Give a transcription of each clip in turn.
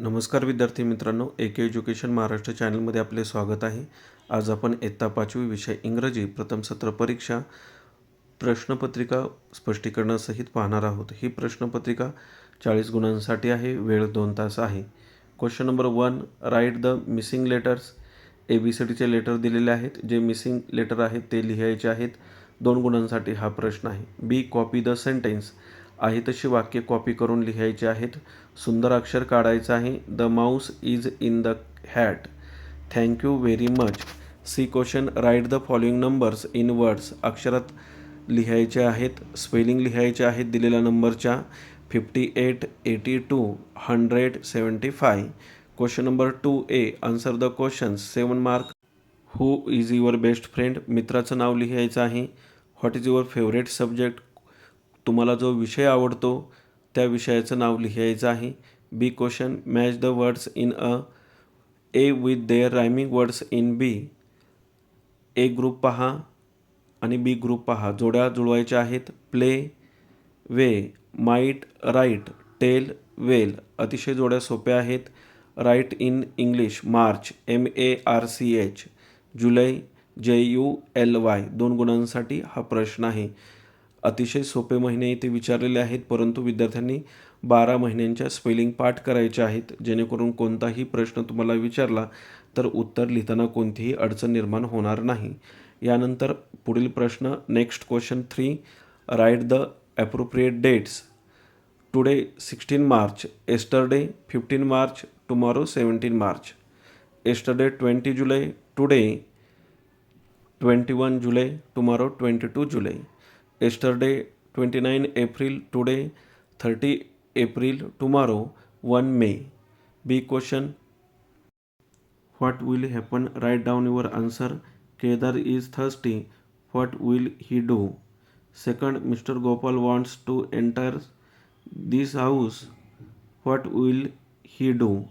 नमस्कार विद्यार्थी मित्रांनो ए के एज्युकेशन महाराष्ट्र चॅनलमध्ये आपले स्वागत आहे. आज आपण इयत्ता पाचवी विषय इंग्रजी प्रथम सत्र परीक्षा प्रश्नपत्रिका स्पष्टीकरणासहित पाहणार आहोत. ही प्रश्नपत्रिका चाळीस गुणांसाठी आहे वेळ दोन तास आहे. Question number one write the missing letters. A B C डीचे लेटर दिलेले आहेत. जे मिसिंग लेटर आहेत ते लिहायचे आहेत. दोन गुणांसाठी हा प्रश्न आहे. B copy the sentence. आहे तशी वाक्य कॉपी करून लिहायचे आहेत. सुंदर अक्षर काढायचं आहे. The mouse is in the hat thank you very much C question write the following numbers in words अक्षरात लिहायचे आहेत. स्पेलिंग लिहायचे आहेत दिलेल्या नंबरच्या fifty eight eighty two hundred seventy five question number two A answer the question seven mark who is your best friend मित्राचं नाव लिहायचं आहे. What is your favourite subject तुम्हाला जो विषय आवडतो त्या विषयाचं नाव लिहायचं आहे. B question match the words in a A with their rhyming words in B A group पहा आणि बी ग्रुप पहा. जोड्या जुळवायच्या आहेत. Play way might write tell well अतिशय जोड्या सोप्या आहेत. Write in English March M A R C H July J U L Y दोन गुणांसाठी हा प्रश्न आहे. अतिशय सोपे महिने इथे विचारलेले आहेत परंतु विद्यार्थ्यांनी बारा महिन्यांच्या स्पेलिंग पाठ करायच्या आहेत. जेणेकरून कोणताही प्रश्न तुम्हाला विचारला तर उत्तर लिहिताना कोणतीही अडचण निर्माण होणार नाही. यानंतर पुढील प्रश्न next question three write the appropriate dates today sixteen March yesterday fifteen March tomorrow seventeen March yesterday twenty July today twenty one July tomorrow twenty two July yesterday 29 April, today 30 April, tomorrow 1 May. B question What will happen? Write down your answer. Kedar is thirsty. What will he do? Second, Mr. Gopal wants to enter this house. What will he do?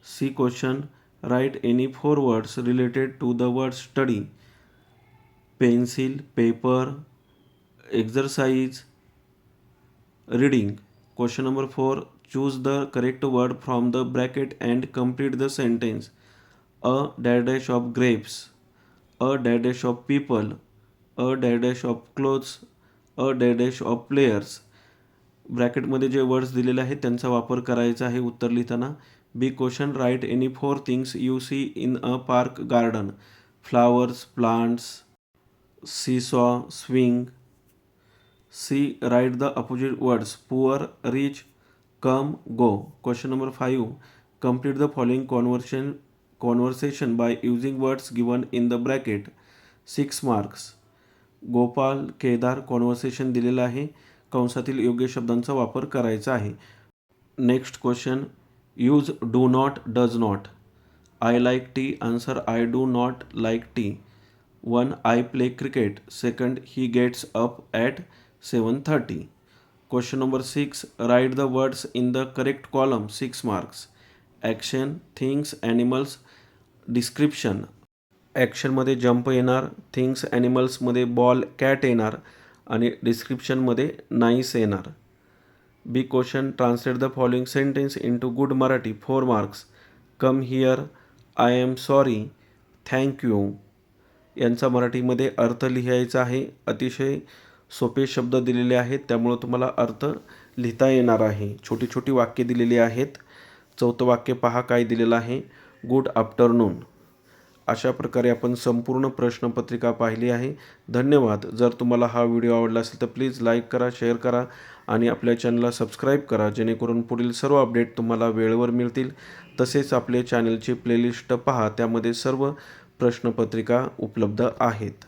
C question Write any four words related to the word study pencil, paper, exercise reading question number four choose the correct word from the bracket and complete the sentence a dash of grapes a dash of people a dash of clothes a dash of players ब्रॅकेटमध्ये जे words दिलेले आहेत त्यांचा वापर करायचा आहे उत्तर लिहिताना. B question right any four things you see in a park garden flowers plants seesaw swing C right the opposite words poor rich come go question number five complete the following conversion conversation by using words given in the bracket six marks Gopal Kedar conversation दिलेलं आहे. कंसातील योग्य शब्दांचा वापर करायचा आहे. Next question use do not does not I like tea answer I do not like tea one I play cricket second he gets up at seven thirty question number six write the words in the correct column six marks action things animals description ॲक्शनमध्ये jump येणार things ॲनिमल्समध्ये ball cat येणार आणि डिस्क्रिप्शनमध्ये nice येणार. B question translate the following sentence into good Marathi four marks come here I am sorry thank you यांचा मराठीमध्ये अर्थ लिहायचा आहे अतिशय सोपे शब्द दिलेले आहेत त्यामुळं तुम्हाला अर्थ लिहिता येणार आहे. छोटी छोटी वाक्य दिलेली आहेत. चौथं वाक्य पहा काय दिलेलं आहे. गुड आफ्टरनून अशा प्रकारे आपण संपूर्ण प्रश्नपत्रिका पाहिली आहे. धन्यवाद. जर तुम्हाला हा व्हिडिओ आवडला असेल तर प्लीज लाईक करा शेअर करा आणि आपल्या चॅनलला सबस्क्राईब करा जेणेकरून पुढील सर्व अपडेट तुम्हाला वेळेवर मिळतील. तसेच आपले चॅनलची प्लेलिस्ट पहा त्यामध्ये सर्व प्रश्नपत्रिका उपलब्ध आहेत.